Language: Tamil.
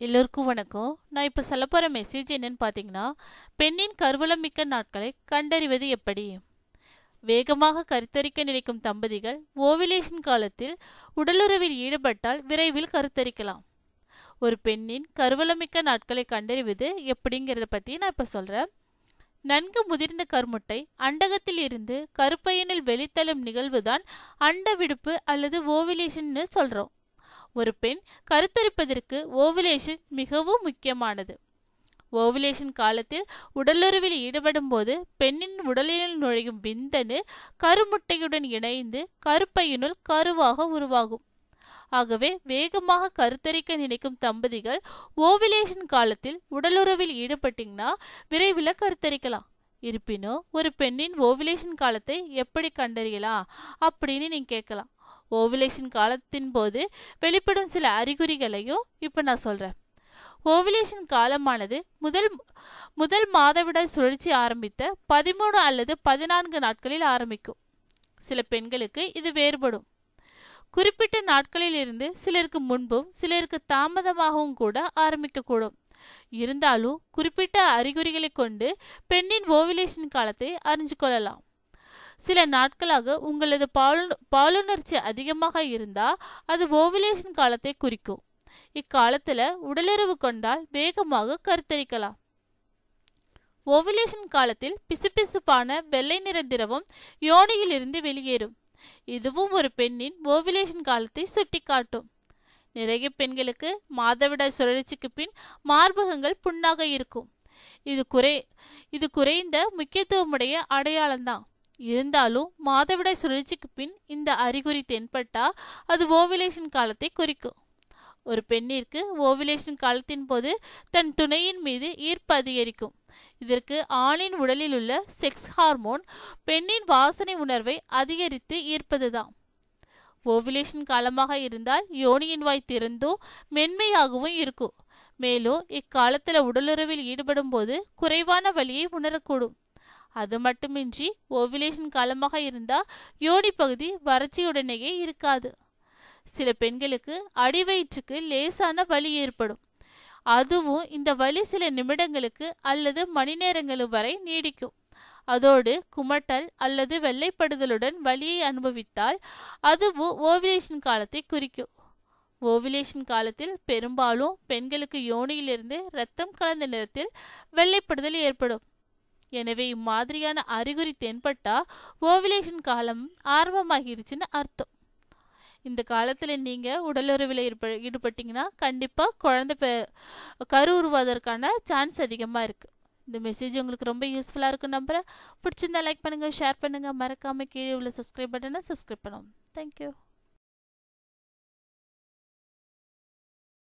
எல்லோருக்கும் வணக்கம். நான் இப்போ சொல்ல போகிற மெசேஜ் என்னன்னு பார்த்தீங்கன்னா பெண்ணின் கருவளம் மிக்க நாட்களை கண்டறிவது எப்படி? வேகமாக கருத்தரிக்க நினைக்கும் தம்பதிகள் ஓவிலேஷன் காலத்தில் உடலுறவில் ஈடுபட்டால் விரைவில் கருத்தரிக்கலாம். ஒரு பெண்ணின் கருவளமிக்க நாட்களை கண்டறிவது எப்படிங்கிறத பற்றி நான் இப்போ சொல்கிறேன் நன்கு முதிர்ந்த கருமுட்டை அண்டகத்தில் இருந்து கருப்பையனில் வெளித்தள்ளும் நிகழ்வுதான் அண்ட விடுப்பு அல்லது ஓவிலேஷன்னு சொல்கிறோம் ஒரு பெண் கருத்தரிப்பதற்கு ஓவுலேஷன் மிகவும் முக்கியமானது. ஓவுலேஷன் காலத்தில் உடலுறவில் ஈடுபடும் போது பெண்ணின் உடலினுள் நுழையும் விந்தணு கருமுட்டையுடன் இணைந்து கருப்பையினுள் கருவாக உருவாகும். ஆகவே வேகமாக கருத்தரிக்க நினைக்கும் தம்பதிகள் ஓவிலேஷன் காலத்தில் உடலுறவில் ஈடுபட்டீங்கன்னா விரைவில் கருத்தரிக்கலாம். இருப்பினும் ஒரு பெண்ணின் ஓவிலேஷன் காலத்தை எப்படி கண்டறியலாம் அப்படின்னு நீங்கள் கேட்கலாம். ஓவிலேஷன் காலத்தின் போது வெளிப்படும் சில அறிகுறிகளையும் இப்போ நான் சொல்கிறேன் ஓவிலேஷன் காலமானது முதல் முதல் மாதவிடாய் சுழற்சி ஆரம்பித்த பதிமூணு அல்லது பதினான்கு நாட்களில் ஆரம்பிக்கும். சில பெண்களுக்கு இது வேறுபடும். குறிப்பிட்ட நாட்களில் இருந்து சிலருக்கு முன்பும் சிலருக்கு தாமதமாகவும் கூட ஆரம்பிக்கக்கூடும். இருந்தாலும் குறிப்பிட்ட அறிகுறிகளை கொண்டு பெண்ணின் ஓவிலேஷன் காலத்தை அறிஞ்சு கொள்ளலாம். சில நாட்களாக உங்களது பாலு பாலுணர்ச்சி அதிகமாக இருந்தால் அது ஓவிலேஷன் காலத்தை குறிக்கும். இக்காலத்தில் உடலுறவு கொண்டால் வேகமாக கருத்தரிக்கலாம். ஓவிலேஷன் காலத்தில் பிசுபிசுப்பான வெள்ளை நிற திரவம் யோனியிலிருந்து வெளியேறும். இதுவும் ஒரு பெண்ணின் ஓவிலேஷன் காலத்தை சுட்டிக்காட்டும். நிறைய பெண்களுக்கு மாதவிடாய் சுழற்சிக்கு பின் மார்பகங்கள் புண்ணாக இருக்கும். இது குறை இது குறைந்த முக்கியத்துவமுடைய அடையாளம்தான். இருந்தாலும் மாதவிடாய் சுழற்சிக்கு பின் இந்த அறிகுறி தென்பட்டா அது ஓவிலேஷன் காலத்தை குறிக்கும். ஒரு பெண்ணிற்கு ஓவிலேஷன் காலத்தின் போது தன் துணையின் மீது ஈர்ப்பு அதிகரிக்கும். இதற்கு ஆணின் உடலில் உள்ள செக்ஸ் ஹார்மோன் பெண்ணின் வாசனை உணர்வை அதிகரித்து ஈர்ப்பதுதான். ஓவிலேஷன் காலமாக இருந்தால் யோனியின் வாய் திறந்தோ மென்மையாகவும் இருக்கும். மேலும் இக்காலத்தில் உடலுறவில் ஈடுபடும் போது குறைவான வலியை உணரக்கூடும். அது மட்டுமின்றி ஓவிலேஷன் காலமாக இருந்தால் யோனி பகுதி வறட்சியுடனேயே இருக்காது. சில பெண்களுக்கு அடிவயிற்றுக்கு லேசான வலி ஏற்படும். அதுவும் இந்த வலி சில நிமிடங்களுக்கு அல்லது மணி நேரங்கள் வரை நீடிக்கும். அதோடு குமட்டல் அல்லது வெள்ளைப்படுதலுடன் வலியை அனுபவித்தால் அதுவும் ஓவிலேஷன் காலத்தை குறிக்கும். ஓவிலேஷன் காலத்தில் பெரும்பாலும் பெண்களுக்கு யோனியிலிருந்து இரத்தம் கலந்த நிறத்தில் வெள்ளைப்படுதல் ஏற்படும். எனவே இம்மாதிரியான அறிகுறி தென்பட்டா ஓவிலேஷன் காலம் ஆரம்பமாகிருச்சுன்னு அர்த்தம். இந்த காலத்தில் நீங்கள் உடலுறவில் ஈடுப ஈடுபட்டீங்கன்னா கண்டிப்பாக குழந்தை பெ கரு உருவாதற்கான சான்ஸ் அதிகமாக இருக்குது இந்த மெசேஜ் உங்களுக்கு ரொம்ப யூஸ்ஃபுல்லாக இருக்கும் நம்புகிறேன் பிடிச்சிருந்தா லைக் பண்ணுங்கள் ஷேர் பண்ணுங்கள் மறக்காமல் கீழே உள்ள சப்ஸ்கிரைப் பட்டனை சப்ஸ்கிரைப் பண்ணுவோம். தேங்க்யூ